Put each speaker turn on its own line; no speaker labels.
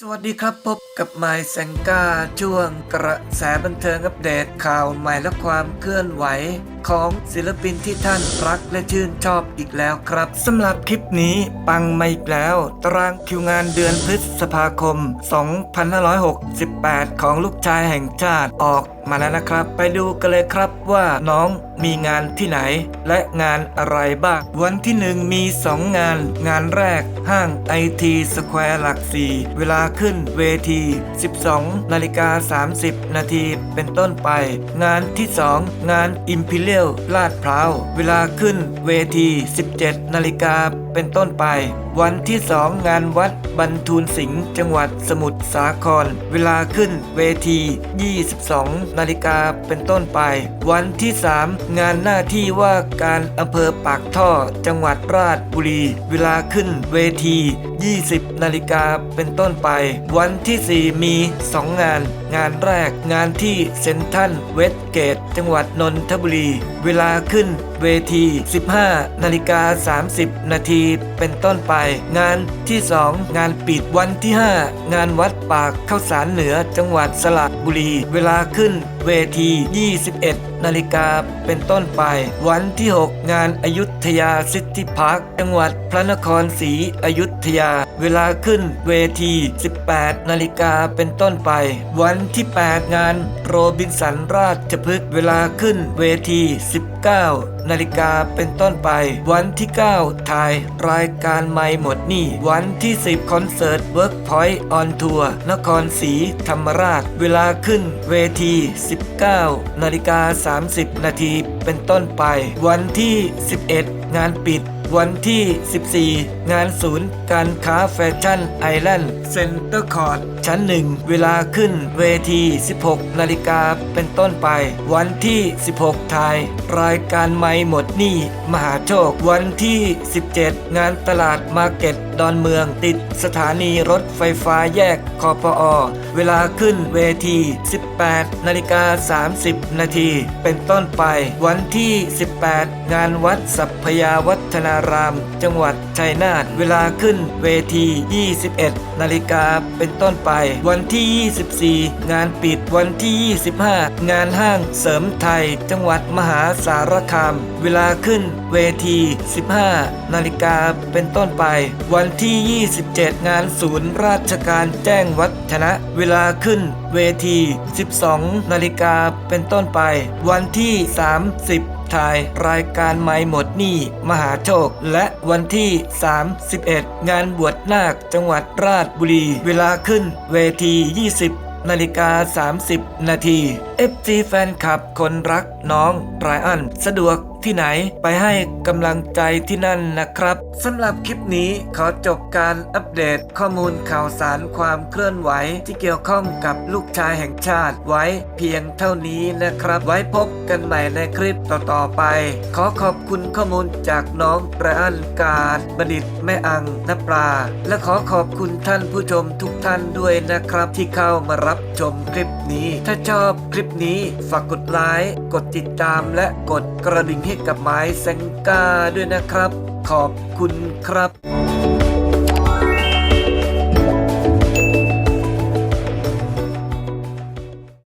สวัสดีครับพบกับไมค์แซงกาช่วงกระแสบันเทิงอัปเดตข่าวใหม่และความเคลื่อนไหว ของศิลปินที่ท่านรักและชื่นชอบอีกแล้วครับสำหรับคลิปนี้ปังมาอีกแล้ว ตารางคิวงานเดือนพฤษภาคม 2568 ของลูกชายแห่งชาติออก มาแล้วนะครับ ไปดูกันเลยครับว่าน้องมีงานที่ไหน และงานอะไรบ้าง วันที่หนึ่งมี 2 งาน งานแรกห้างไอทีสแควร์หลักสี่เวลาขึ้นเวที 12 นาฬิกา 30 นาทีเป็นต้นไป งานที่ 2 งาน Imperial ลาดพร้าว เวลาขึ้นเวที 17 นาฬิกา เป็นต้นไป วันที่2งงานวัดบรรทูลสิงห์จังหวัดสมุทรสาคร เวลาขึ้นเวที 22 นาฬิกาเป็นต้นไป วันที่ 3 งานหน้าที่ว่าการอำเภอปากท่อ จังหวัดราชบุรี เวลาขึ้นเวที 20 นาฬิกาเป็นต้นไป วันที่ 4 มี 2 งาน งานแรกงานที่เซนทันเวสเกต จังหวัดนนทบุรี เวลาขึ้นเวที 15 นาฬิกา 30 นาทีเป็นต้นไป งานที่ 2 งานปิดวันที่ 5 งานวัดปากเข้าสารเหนือจังหวัดสระบุรี เวลาขึ้นเวที 21 นาฬิกาเป็นต้นไป วันที่ 6 งานอายุธยาซิตี้พาร์คจังหวัดพระนครศรีอยุธยา เวลาขึ้นเวที 18 นาฬิกาเป็นต้นไป วันที่ 8 งานโรบินสันราชพฤกษ์เวลาขึ้นเวที 19 นาฬิกาเป็นต้นไป วันที่ 9 ถ่ายรายการไม่หมดหนี่ วันที่ 10 คอนเสิร์ตเวิร์กพอยต์ออนทัวร์นครศรีธรรมราช เวลาขึ้นเวที 19 นาฬิกา30 นาทีเป็นต้นไป วันที่ 11 งานปิดวันที่ 14 งานศูนย์การค้าแฟชั่นไอแลนด์เซ็นเตอร์คอร์ดชั้นหนึ่งเวลาขึ้นเวที 16 นาฬิกาเป็นต้นไป วันที่ 16 ถ่าย รายการไม่หมดหนี้มหาโชค วันที่ 17 งานตลาดมาร์เก็ตดอนเมืองติดสถานีรถไฟฟ้าแยกคอปอ เวลาขึ้นเวที 18 นาฬิกา 30 นาทีเป็นต้นไป วันที่ 18 งานวัดสัพพยาวัฒนาราม จังหวัดชัยนาทเวลาขึ้นเวที 21 นาฬิกาเป็นต้นไป วันที่ 24 งานปิดวันที่ 25 งานห้างเสริมไทย จังหวัดมหาสารคาม เวลาขึ้นเวที 15 นาฬิกาเป็นต้นไป วันที่ 27 งานศูนย์ราชการแจ้งวัฒนะ เวลาขึ้นเวที 12 นาฬิกาเป็นต้นไป วันที่ 30 ทาย รายการไม่หมดหนี้มหาโชค และวันที่ 31 งานบวชนาคจังหวัดราชบุรี เวลาขึ้นเวที 20นาฬิกา 30 นาที FC แฟนคลับคนรักน้องไรอัน สะดวก ที่ไหน ไปให้กำลังใจที่นั่นนะครับสำหรับคลิปนี้ขอจบการอัปเดตข้อมูลข่าวสารความเคลื่อนไหวที่เกี่ยวข้องกับลูกชายแห่งชาติไว้เพียงเท่านี้นะครับ ไว้พบกันใหม่ในคลิปต่อๆไป ขอขอบคุณข้อมูลจากน้องไระอันการบดิตแม่อังนปลา และขอขอบคุณท่านผู้ชมทุกท่านด้วยนะครับ ที่เข้ามารับชมคลิปนี้ ถ้าชอบคลิปนี้ฝากกดไลค์กดติดตามและกดกระดิ่งใหให้กับไม้แซงกาด้วยนะครับ ขอบคุณครับ